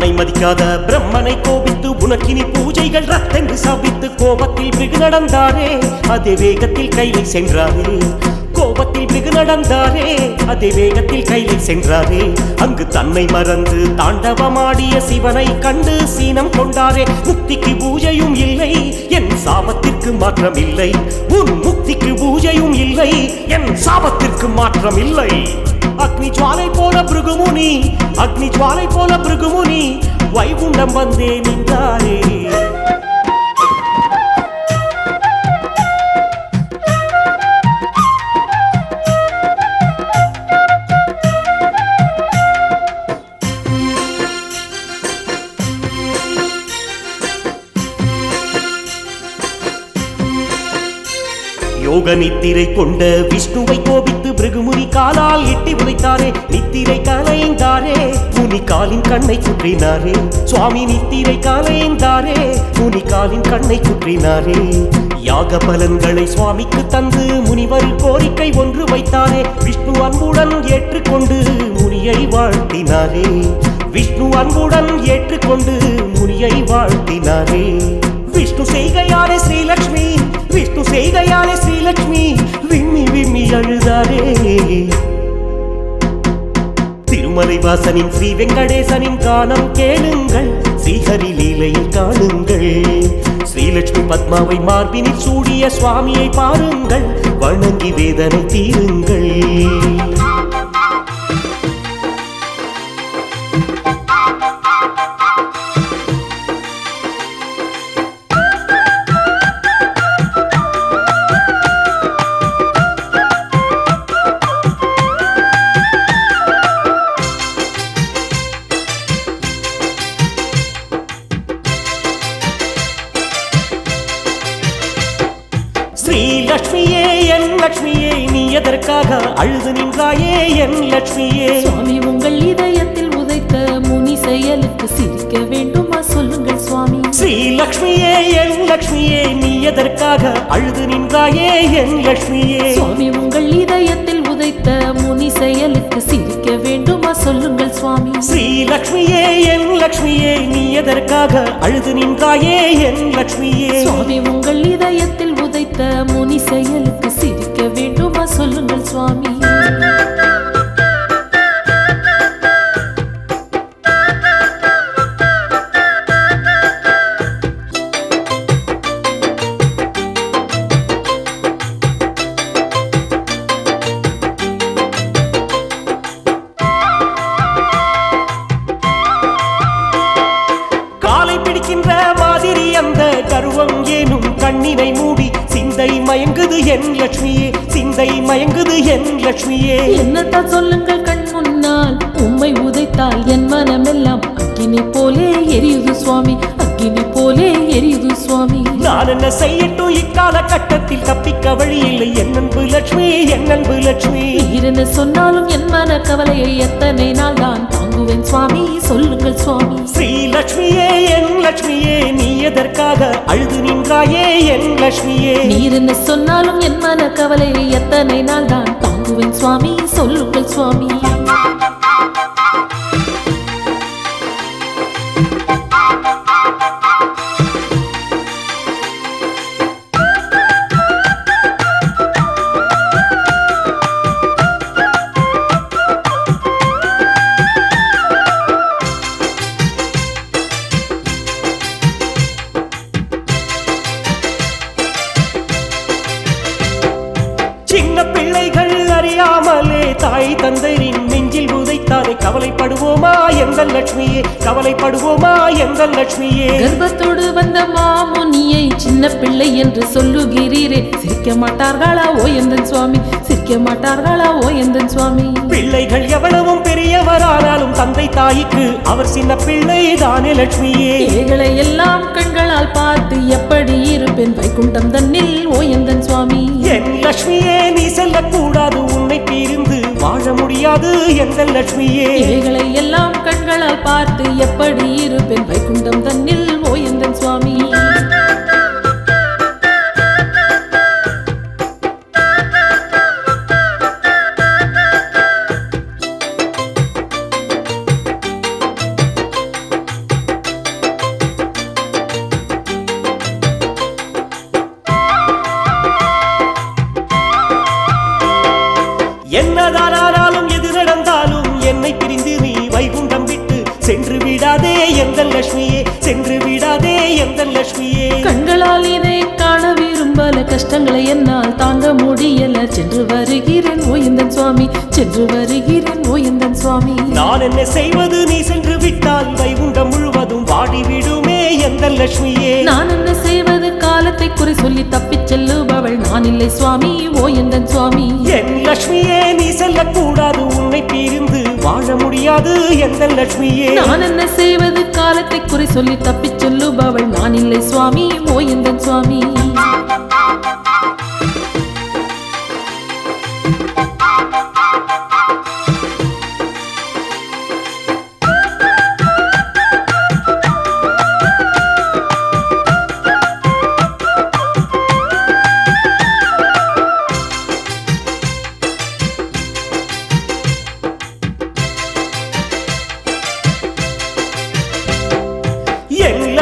பிடிக்காத பிரம்மனை கோபித்து உனக்கினி பூஜைகள் ரத்தென்று சவித்து கோபத்தில் பிரிகு நடந்தாரே அதே வேகத்தில் கைலை சென்றாரே. கோபத்தில் பிரிகு நடந்தாரே அதே வேகத்தில் கைலை சென்றாரே. அங்கு தன்னை மறந்து தாண்டவமாடிய சிவனை கண்டு சீனம் கொண்டாரே. முக்திக்கு பூஜையும் இல்லை என் சாபத்திற்கு மாற்றம் இல்லை உன் முக்திக்கு பூஜையும் இல்லை என் சாபத்திற்கு மாற்றம் இல்லை அக்னி ஜுவாலை போல பிருகுமுனி அக்னி ஜுவாலை போல பிருகுமுனி வைகுண்டம் வந்தே நின்றாரே யோக நித்திரை கொண்ட விஷ்ணுவை கோபித்து பிருகுமுனி காலால் எட்டி உதைத்தாரே நித்திரை கலைந்தாரே முனி காலின் கண்ணை சுற்றினாரே. சுவாமி நித்திரை கலைந்தாரே முனி காலின் கண்ணை சுற்றினாரே. யாக பலன்களை சுவாமிக்கு தந்து முனிவர் கோரிக்கை ஒன்று வைத்தாரே விஷ்ணு அன்புடன் ஏற்றுக்கொண்டு முனியை வாழ்த்தினாரே. விஷ்ணு அன்புடன் ஏற்றுக்கொண்டு முனியை வாழ்த்தினாரே. திருமலை வாசனின் ஸ்ரீ வெங்கடேசனின் கானம் கேளுங்கள். ஸ்ரீஹரி லீலையில் காணுங்கள். ஸ்ரீலட்சுமி பத்மாவை மார்பினில் சூடிய சுவாமியை பாருங்கள். வணங்கி வேதனை தீருங்கள். லக்ஷ்மியே சுவாமி உங்கள் இதயத்தில் உதைத்த முனி செயலுக்கு சிரிக்க வேண்டுமா? சொல்லுங்கள் சுவாமி. ஸ்ரீலக்ஷ்மியே என் லக்ஷ்மியே நீ எதற்காக அழுது நின்றாயே என் லக்ஷ்மியே? சுவாமி உங்கள் இதயத்தில் உதைத்த முனி செயலுக்கு சிரிக்க வேண்டுமா? சொல்லுங்கள் சுவாமி. ஸ்ரீலக்ஷ்மியே என் லக்ஷ்மியே நீ எதற்காக அழுது நின்றாயே என் லக்ஷ்மியே? சுவாமி உங்கள் இதயத்தில் உதைத்த முனி செயலுக்கு சிரிக்க கண்ணினை மூடி சிந்தை மயங்குது என் லட்சுமியே சிந்தை மயங்குது என் லட்சுமியே. என்னத்தான் சொல்லுங்கள் கண் முன்னால் உம்மை உதைத்தால் என் மனமெல்லாம் அக்கினி போலே எரியுது சுவாமி அக்கினி போலே எரியுது சுவாமி. நான் என்ன செய்யட்டும்? இக்கால கட்டத்தில் தப்பிக்க வழி இல்லை. என் அன்பு லட்சுமி என் அன்பு லட்சுமி. நீரென சொன்னாலும் என் மன கவலையை எத்தனை நாள் தான் தாங்குவேன் சுவாமி? சொல்லுங்கள் சுவாமி. ஸ்ரீலக்ஷ்மியே என் லட்சுமியே நீ எதற்காக அழுது நின்றாயே என் லட்சுமியே? நீரென சொன்னாலும் என் மன கவலையை எத்தனை நாள் தான் தாங்குவேன் சுவாமி? சொல்லுங்கள் சுவாமி. கவலைப்படுவோமா எந்த லட்சுமியே? கவலைப்படுவோமா எந்த லட்சுமியே? கர்ப்பத்தோடு வந்த மாமுனியை சின்ன பிள்ளை என்று சொல்லுகிறீரே. சிரிக்க மாட்டார்களா ஓ எந்தன் சுவாமி? சிரிக்க மாட்டார்களா ஓ எந்தன் சுவாமி? பிள்ளைகள் எவ்வளவும் பெரியவரானாலும் தந்தை தாய்க்கு அவர் சின்ன பிள்ளை தானே லட்சுமியே. ஏகளை எல்லாம் கண்களால் பார்த்து எப்படி இருப்பேன்? வைகுண்டம் தன்னில் ஓ எந்தன் சுவாமி? என் லட்சுமியே நீ செல்லக்கூடாது உன்னை பிரிந்து. வாழ முடியாது எந்த லட்சுமியே. ஏகளை எல்லாம் கண்களால் பார்த்து எப்படி இருப்பேன்? வைகுண்டம் தன்னில் ஓ எந்தன் சுவாமி சென்று வருகிறேன் ஓயந்தன் சுவாமி. சென்று வருகிறேன் ஓயந்தன் சுவாமி. நான் என்ன செய்வது? நீ சென்று விட்டால் வைகுண்டம் முழுவதும் வாடிவிடுமே எந்த லட்சுமியே. நான் என்ன செய்வது? காலத்தை குறை சொல்லி தப்பிச் செல்லுபவள் நான் இல்லை சுவாமி ஓயந்தன் சுவாமி. என் லட்சுமியே நீ செல்லக்கூடாது உன்னை பிரிந்து வாழ முடியாது எந்த லட்சுமியே. நான் என்ன செய்வது? காலத்தை குறை சொல்லி தப்பிச் சொல்லுபவள் நான் இல்லை சுவாமி ஓயந்தன் சுவாமி.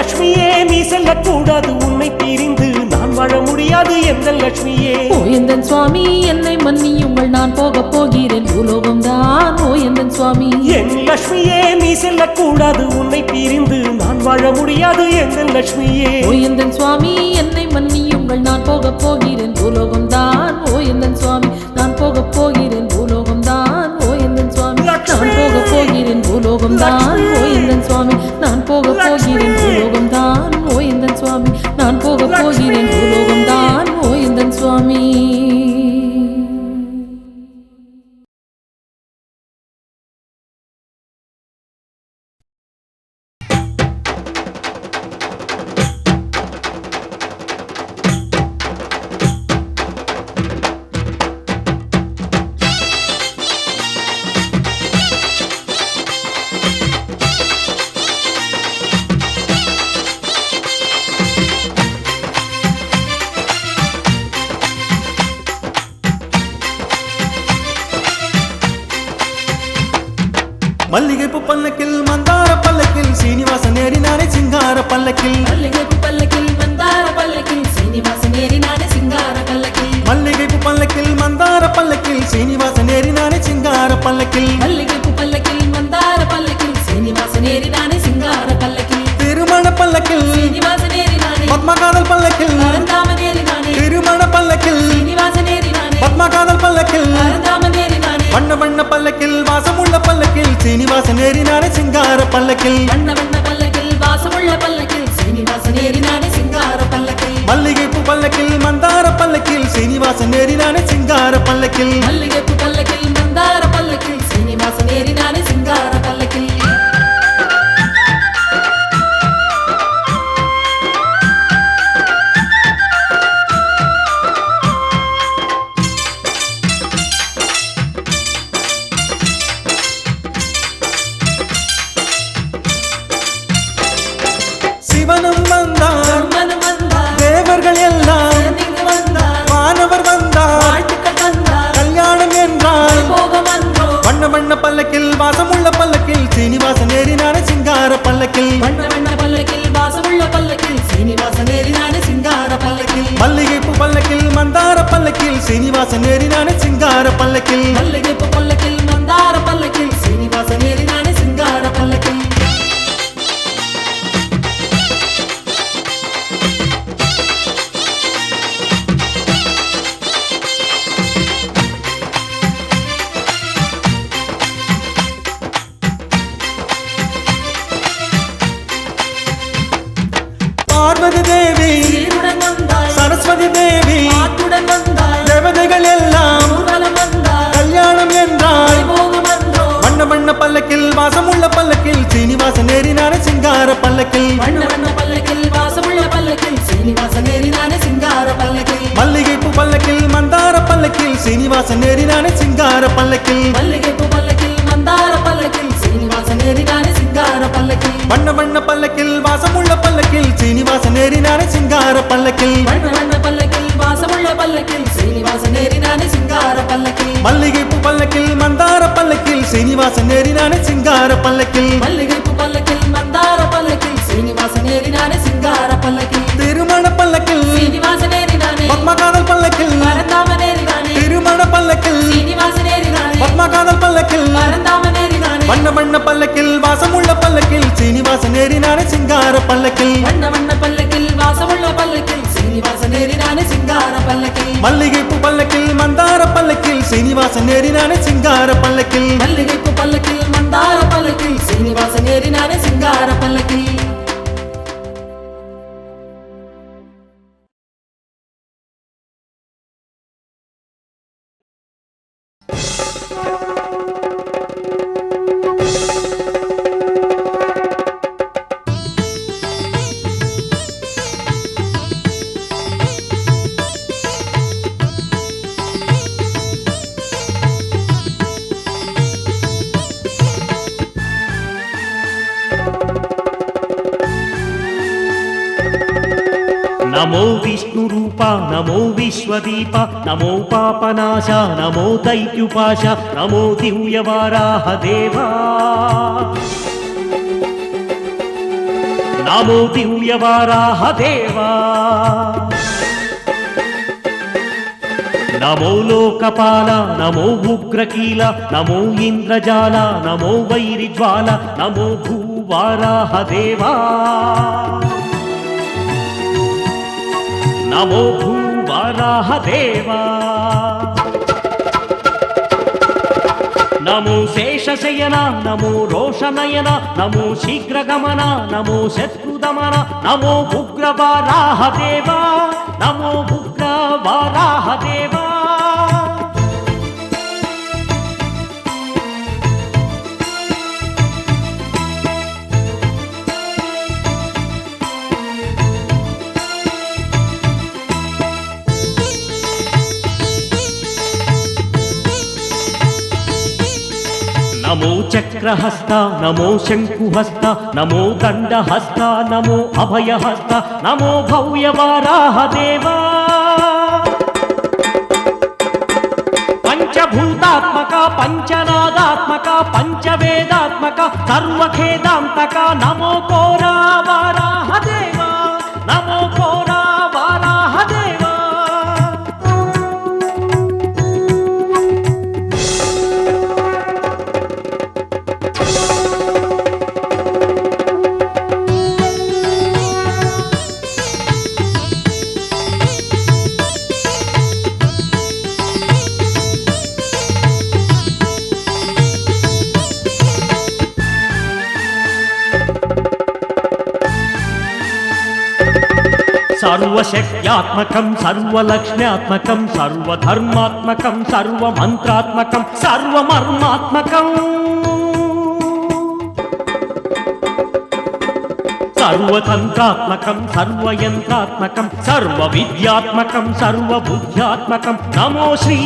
லட்சுமியே நீ செல்லக்கூடாது. உன்னை பிரிந்து நான் வாழ முடியாது எந்த லட்சுமியே. ஓயந்தன் சுவாமி என்னை மன்னியுங்கள் நான் போக போகிறேன். பூலோகம் தான் ஓயந்தன் சுவாமி. என் லட்சுமியே நீ செல்லக்கூடாது. உன்னை பிரிந்து நான் வாழ முடியாது எந்த லட்சுமியே. ஓயந்தன் சுவாமி என்னை மன்னியுங்கள் நான் போக போகிறேன். பூலோகம் தான் ஓயந்தன் சுவாமி. பல்லக்கில். வண்ண வண்ண பல்லக்கில் வாசமுள்ள பல்லக்கில் சீனிவாசன் ஏறினானே சிங்கார பல்லக்கில். மல்லிகைப்பு பல்லக்கில் மந்தார பல்லக்கில் சீனிவாசன் ஏறினானே சிங்கார பல்லக்கில். மல்லிகைப்பு பல்லக்கில். வண்ண வண்ண பல்லக்கில் வாசமுள்ள பல்லக்கில் சீனிவாசன் ஏறினானே சிங்கார பல்லக்கில். மல்லிகைப்பு பல்லக்கில் மந்தார பல்லக்கில் சீனிவாசன் ஏறினானே சிங்கார பல்லக்கில். மல்லிகைப்பு பல்லக்கில் வாசமுள்ள பல்லக்கில் சீனிவாசன் ஏறினானே சிங்கார பல்லக்கில். பல்லக்கில் வாசமுள்ள பல்லக்கில் சீனிவாசன் ஏறினானே சிங்கார பல்லக்கில். மல்லிகைப்பு பல்லக்கில் மந்தார பல்லக்கில் சீனிவாசன் ஏறினானே சிங்கார பல்லக்கில். மல்லிகைப்பு பல்லக்கில் மந்தார பல்லக்கில் சீனிவாசன் ஏறினானே சிங்கார பல்லக்கில். திருமண பல்லக்கில் சீனிவாசன் ஏறினானே. பத்மகாதல் பல்லக்கில் பரந்தாமன் ஏறினானே. திருமண பல்லக்கில் சீனிவாசன் ஏறினானே. பரந்தாமனேறினானே வண்ண வண்ண பல்லக்கில் வாசமுள்ள பல்லக்கில் சீனிவாசன் ஏறினானே சிங்கார பல்லக்கில். வண்ண வண்ண பல்லக்கில் வாசமுள்ள பல்லக்கில் சீனிவாசன் ஏறினானே சிங்கார பல்லக்கில். மல்லிகைப்பூ பல்லக்கில் மந்தார பல்லக்கில் சீனிவாசன் ஏறினானே சிங்கார பல்லக்கில். மல்லிகைப்பூ பல்லக்கில் மந்தார பல்லக்கில் சீனிவாசன் ஏறினானே சிங்கார பல்லக்கில். నమో విశ్వదీప నమో పాపనాశ నమో దైత్యుపాశ నమో దివ్యవారాహ దేవా. నమో దివ్యవారాహ దేవా. నమో లోకపాల నమో ఉగ్రకీల నమో ఇంద్రజాల నమో వైరిజ్వాల నమో భూవారాహ దేవా. నమో భూ వరాహదేవా నమో శేషశయన నమో రోషనయన నమో శీఘ్రగమన నమో శత్రుదమన నమో ఉగ్రవారాహ దేవా. నమో ఉగ్రవారాహ చక్రహస్త నమో శంకుహస్త నమో దండహస్త నమో అభయహస్త నమో భవ్యవారాహ దేవా పంచభూతాత్మక పంచనాదాత్మక పంచవేదాత్మక సర్వఖేదాంతక నమో కోరా వారాహ సర్వశక్త్యాత్మకం సర్వలక్ష్మ్యాత్మకం సర్వధర్మాత్మకం సర్వమంత్రాత్మకం సర్వమర్మాత్మకం సర్వతంత్రాత్మకం సర్వయంత్రాత్మకం సర్వవిద్యాత్మకం సర్వబుద్ధ్యాత్మకం నమో శ్రీ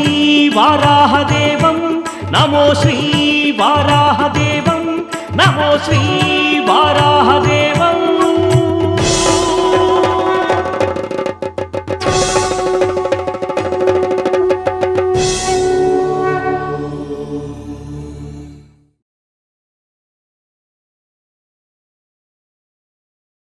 వారాహదేవం నమో శ్రీ వారాహదేవం నమో శ్రీ వారాహదేవం